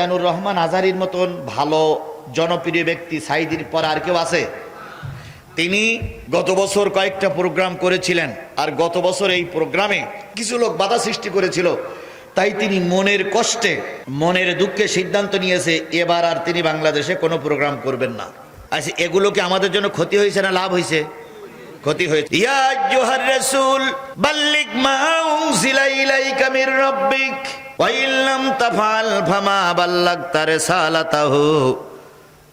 জানুর রহমান আজারির মতন ভালো, জনপ্রিয় ব্যক্তি সাইদির পর আর কেউ আছে? তিনি গত বছর কয়েকটা প্রোগ্রাম করেছিলেন, আর গত বছর এই প্রোগ্রামে কিছু লোক বাধা সৃষ্টি করেছিল। তাই তিনি মনের কষ্টে, মনের দুঃখে সিদ্ধান্ত নিয়েছে, এবার আর তিনি বাংলাদেশে কোনো প্রোগ্রাম করবেন না। আচ্ছা এগুলো কি আমাদের জন্য ক্ষতি হয়েছে না লাভ হয়েছে? ক্ষতি হয়েছে। ইয়া জোহার রাসূল মির রাব্বিক। ওয়া ইল্লাম তাফআল ফামা বাল্লাগতা রিসালাতাহু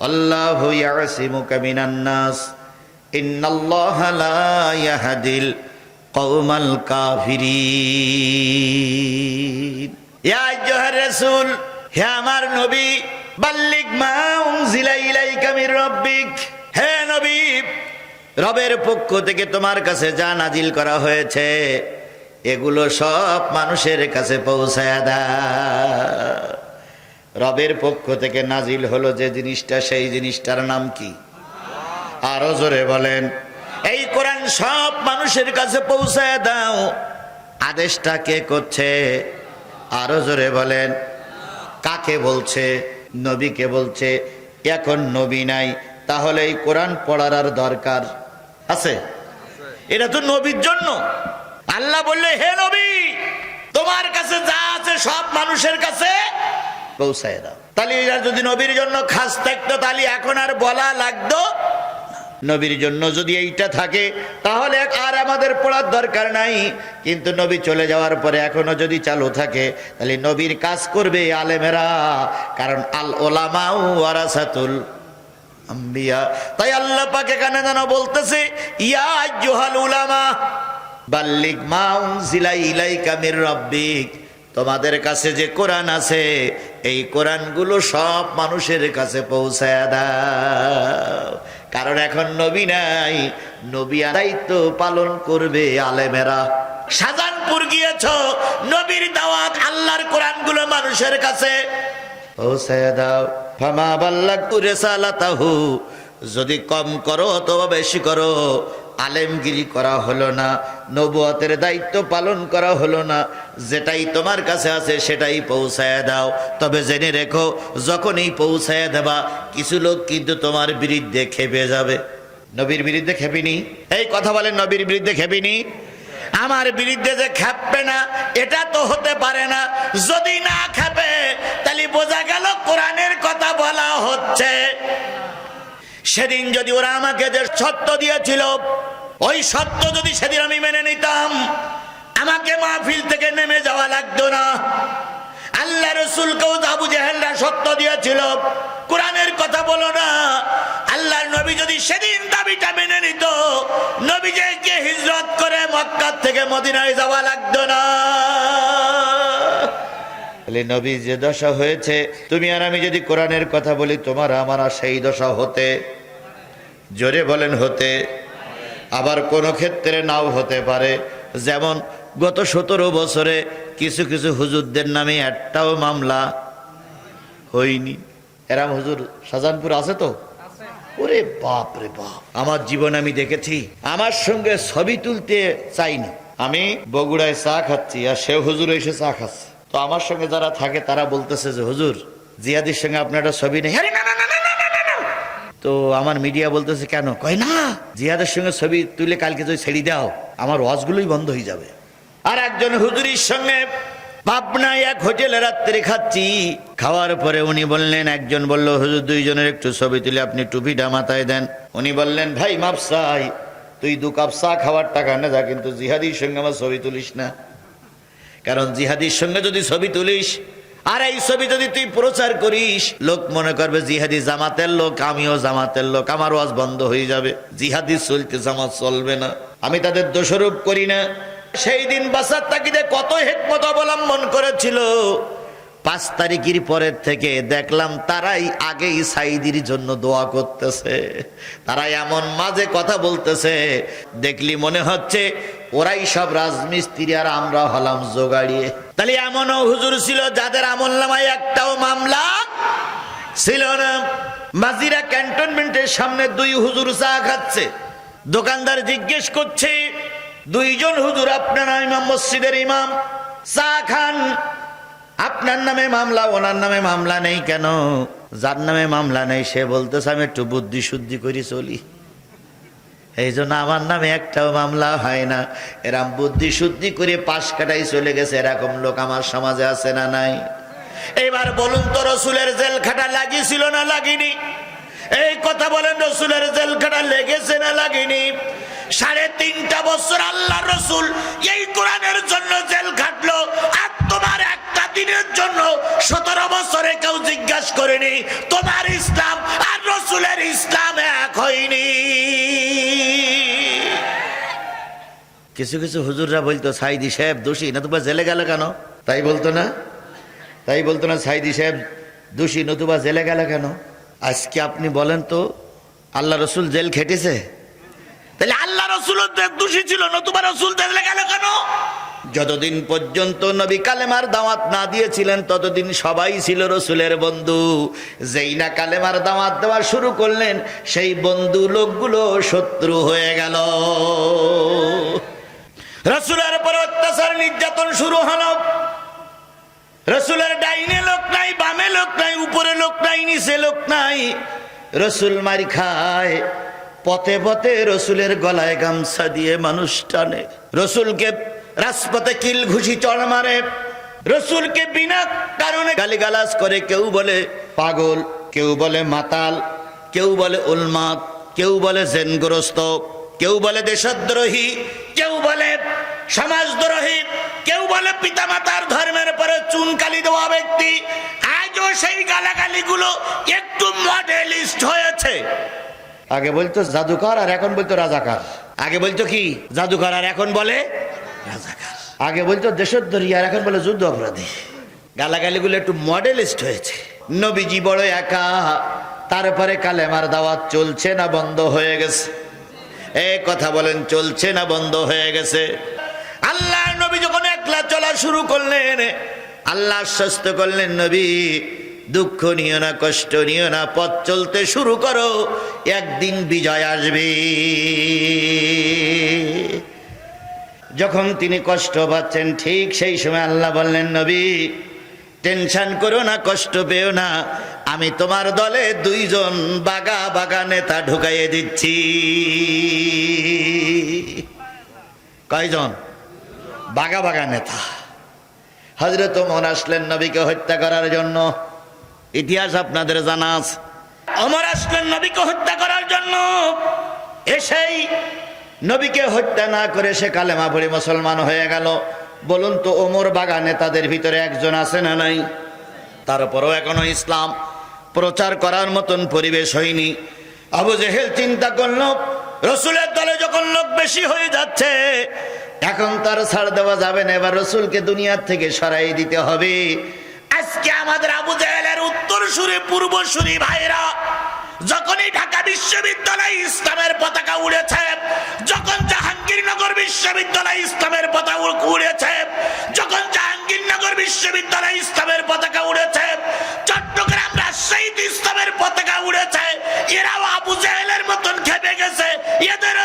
আল্লাহু ইয়াসিমুকা মিনান নাস ইন্নাল্লাহা লা ইয়াহদিল কওমাল কাফিরিন ইয়া জোহার রাসূল হে আমার নবী বাল্লিগ মা উনজিলা ইলাইকা মির রাব্বিক হে নবী রবের পক্ষ থেকে তোমার কাছে যা নাজিল করা হয়েছে এগুলো সব মানুষের কাছে পৌঁছায় দা। রবের পক্ষ থেকে নাজিল হলো যে জিনিসটা, সেই জিনিসটার নাম কি? আরও জোরে বলেন, এই কোরআন সব মানুষের কাছে পৌঁছায় দাও। আদেশটা কে করছে? আরও জোরে বলেন, কাকে বলছে? নবীকে বলছে, এখন নবী নাই, তাহলে এই কোরআন পড়ার আর দরকার আছে? এটা তো নবীর জন্য। আল্লাহ বললে, হে নবী, তোমার কাছে যা আছে সব মানুষের কাছে পৌঁছায় দাও। তাহলে যদি নবীর জন্য খাস থাকতো, তাহলে এখন আর বলা লাগতো নবীর জন্য যদি এইটা থাকে, তাহলে আর আমাদের পড়ার দরকার নাই। কিন্তু নবী চলে যাওয়ার পরে এখনও যদি চালু থাকে, তাহলে নবীর কাজ করবে আলেমেরা, কারণ আল ওলামা ওয়ারাসাতুল আম্বিয়া। তাই আল্লাহ পাক এখানে যেন বলতেছে, ইয়া জোহাল উলামা বাল্লিক মা উনজিলা ইলাই কামির রব্বিক। তোমাদের কাছে যে কোরআন আছে, এই কোরআনগুলো সব মানুষের কাছে পৌঁছায় দাও। কারণ এখন নবী নাই, নবী দায়িত্ব পালন করবে আলেমেরা। সাজানপুর গিয়েছ, নবীর দাওয়াত আল্লাহর কোরআনগুলো মানুষের কাছে পৌঁছায় দাও। ফামা বাল্লাগতু রিসালাতাহু, যদি কম করো অথবা বেশি করো। আলেমগিরি করা হলো না, নবুয়তের দায়িত্ব পালন করা হলো না, যেটাই তোমার কাছে আছে সেটাই পৌঁছায় দাও। তবে জেনে রেখো, যখনই পৌঁছায় দেবা, কিছু লোক কিন্তু তোমার বিরুদ্ধে খেপে যাবে। নবীর বিরুদ্ধে খেপিনি? এই কথা বলেন, নবীর বিরুদ্ধে খেপিনি? আমার বিরুদ্ধে যে খেপবে না, এটা তো হতে পারে না। যদি না খেপে সেদিন যদি ওরা আমাকে যে সত্য দিয়েছিল, ওই সত্য যদি সেদিন আমি মেনে নিতাম, আমাকে মাহফিল থেকে নেমে যাওয়া লাগতো না। আল্লাহ রসুলকেও আবু জাহেলরা সত্য দিয়েছিল। কোরআনের কথা বলো না। আল্লাহর নবী যদি সেদিন দাবিটা মেনে নিত নবীকে হিজরত করে মক্কার থেকে মদিনায় যাওয়া লাগতো না। নবী যে দশা হয়েছে, তুমি আর আমি যদি কোরআনের কথা বলি, তোমার আমার সেই দশা হতে জোরে বলেন হতে। আবার কোনো ক্ষেত্রে নাও হতে পারে। যেমন গত সতেরো বছরে কিছু কিছু হুজুরদের নামে একটাও মামলা হয়নি। এরাম হুজুর শাহজাহানপুর আছে তো? ওরে বাপ রে বাপ, আমার জীবন আমি দেখেছি। আমার সঙ্গে ছবি তুলতে চাই না আমি বগুড়ায় চা খাচ্ছি আর সে হুজুর এসে চা খাচ্ছে। তো আমার সঙ্গে যারা থাকে তারা বলতেছে যে, হুজুর, জিয়াদির সঙ্গে আপনার একটা ছবি নেই আরে না না না না না, না, না, না। তো আমার মিডিয়া বলতেছে, কেন? কয়, না, জিহাদের সঙ্গে ছবি তুলে কালকে যদি ছেড়ে দাও, আমার ওয়াজগুলোই বন্ধ হয়ে যাবে। আর একজন হুজুরির সঙ্গে পাবনায় এক হোটেলে রাত্রে খাচ্ছি। খাওয়ার পরে উনি বললেন, একজন বলল, হুজুর, দুইজনের একটু ছবি তুলে আপনি টুপিটা মাথায় দেন। উনি বললেন, ভাই মাপসাই তুই দু কাপ চা খাওয়ার টাকা না যা, কিন্তু জিহাদির সঙ্গে আমার ছবি তুলিস না। কারণ জিহাদির সঙ্গে যদি ছবি তুলিস আর এই ছবি যদি তুই প্রচার করিস, লোক মনে করবে জিহাদি জামাতের লোক, আমিও জামাতের লোক, আমার ওয়াজ বন্ধ হয়ে যাবে। জিহাদি চলতে জামাত চলবে না। আমি তাদের দোষারোপ করি না। সেই দিন বাসার তাকিদে কত হেকমত অবলম্বন করেছিল। পাঁচ তারিখের পরের থেকে দেখলাম তারাই আগেই সাইদির জন্য দোয়া করতেছে। তারা এমন মাঝে কথা বলতেছে, দেখলি মনে হচ্ছে ওরাই সব রাজমিস্ত্রি আর আমরা হলাম জোগাড়িয়ে। তাহলে এমনও হুজুর ছিল, যাদের আমল নামায় একটাও মামলা ছিল না। মাজিরা ক্যান্টনমেন্টের সামনে দুই হুজুর চা খাচ্ছে। দোকানদার জিজ্ঞেস করছে, দুইজন হুজুর, আপনারা ইমাম, মসজিদের ইমাম, চা খান? আপনার নামে মামলা, ওনার নামে মামলা নেই কেন? যার নামে মামলা নেই, সে বলতেছে, আমি একটু বুদ্ধি শুদ্ধি করি চলি। এই জন্য আমার নামে একটাও মামলা হয় না। এরম বুদ্ধি শুদ্ধি করে পাশ কাটাই চলে গেছে। এরকম লোক আমার সমাজে আছে না নাই? এবার বলুন তো, রসুলের জেল খাটা লাগিয়েছিল না লাগিনি? এই কথা বলেন, রসুলের জেল খাটা লেগেছে না লাগেনি? সাড়ে তিনটা বছর আল্লাহ রসুল এই কোরআনের জন্য জেল খাটলো, আর তোমার একটা দিনের জন্য সতেরো বছরে কেউ জিজ্ঞাসা করেনি, তোমার ইসলাম আর রসুলের ইসলাম এক হয়নি। কিছু কিছু হুজুররা বলতো, সাইদি সাহেব দোষী, নতুবা জেলে গেল কেন? তাই বলতো না? তাই বলতো না, সাইদি সাহেব দোষী, নতুবা জেলে গেল কেন? আজকে আপনি বলেন তো, আল্লাহ রসুল জেল খেটেছে? তাহলে আল্লাহ রসুল দোষী ছিল, নতুবা রসুল জেলে গেল কেন? যতদিন পর্যন্ত নবী কালেমার দাওয়াত না দিয়েছিলেন, ততদিন সবাই ছিল রসুলের বন্ধু। যেই না কালেমার দাওয়াত দেওয়া শুরু করলেন, সেই বন্ধু লোকগুলো শত্রু হয়ে গেল। রসুলের পর অত্যাচার, নির্যাতন শুরু হলো। রসুলের ডাইনে লোক নাই, বামে লোক নাই, উপরে লোক নাই, নিচে লোক নাই। রসুল মারি খায়, পথে পথে রসুলের গলায় গামছা দিয়ে মানুষ টানে। রসুলকে রাজপথে কিল ঘুষি চড় মারে। রসুলকে বিনা কারণে গালিগালাজ করে, কেউ বলে পাগল, কেউ বলে মাতাল, কেউ বলে উন্মাদ কেউ বলে জেনগ্রস্ত, কেউ বলে দেশদ্রোহী, কেউ বলে সমাজদ্রোহী কেউ বলে পিতামাতার ধর্মের পরে চুনকালি দেওয়া ব্যক্তি আজও সেই গালাগালিগুলো একটু মডেলিস্ট হয়েছে। আগে বলতো জাদুকর আর এখন বলতো রাজাকার। আগে বলতো কি? জাদুকর আর এখন বলে রাজাকার। আগে বলতো দেশদ্রোহী আর এখন বলে যুদ্ধ অপরাধী। গালাগালিগুলো একটু মডেলিস্ট হয়েছে। নবীজি বড় একা তারপরে কালেমার দাওয়াত চলছে না বন্ধ হয়ে গেছে। এ কথা বলেন চলছে না বন্ধ হয়ে গেছে। একলা চলা শুরু করলেন। আল্লাহ আশ্বস্ত করলেন, নবী, দুঃখ নিও না, কষ্ট নিও না, পথ চলতে শুরু করো, একদিন বিজয় আসবে। যখন তিনি কষ্ট পাচ্ছেন, ঠিক সেই সময় আল্লাহ বললেন, নবী, টেনশন করো না, কষ্ট পেও না, আমি তোমার দলে দুইজন বাগা বাগা নেতা ঢুকাইয়ে দিচ্ছি। কয়জন? বাগা বাগা নেতা। হজরত মন আসলেন নবীকে হত্যা করার জন্য। ইতিহাস আপনাদের জানা আছে। অমর আসলেন নবীকে হত্যা করার জন্য। এসেই নবীকে হত্যা না করে সে কালেমা পড়ে মুসলমান হয়ে গেল। বলুন তো, ওমর বাগা নেতাদের ভিতরে একজন আছে না নাই? তারপরও এখনও ইসলাম। প্রচার করার মতন পরিবেশ হয়নি। আবু জেহেল চিন্তা করল, রসুলের দলে যখন লোক বেশি হয়ে যাচ্ছে এখন তার ছাড় দেওয়া যাবে না, এবার রসুলকে দুনিয়ার থেকে সরাই দিতে হবে। আজকে আমাদের আবু জেহেলের উত্তর সুরে পূর্ব সুরি ভাইরা যখনই ঢাকা বিশ্ববিদ্যালয় ইসলামের পতাকা উড়েছে, যখন জাহাঙ্গীরনগর বিশ্ববিদ্যালয় ইসলামের পতাকা উড়েছে, যখন জাহাঙ্গীরনগর বিশ্ববিদ্যালয় ইসলামের পতাকা উড়েছে, চট্টগ্রাম রাজশাহীতে ইসলামের পতাকা উড়েছে, এরাও আবু জাহেলের মতন খেপে গেছে, এদেরও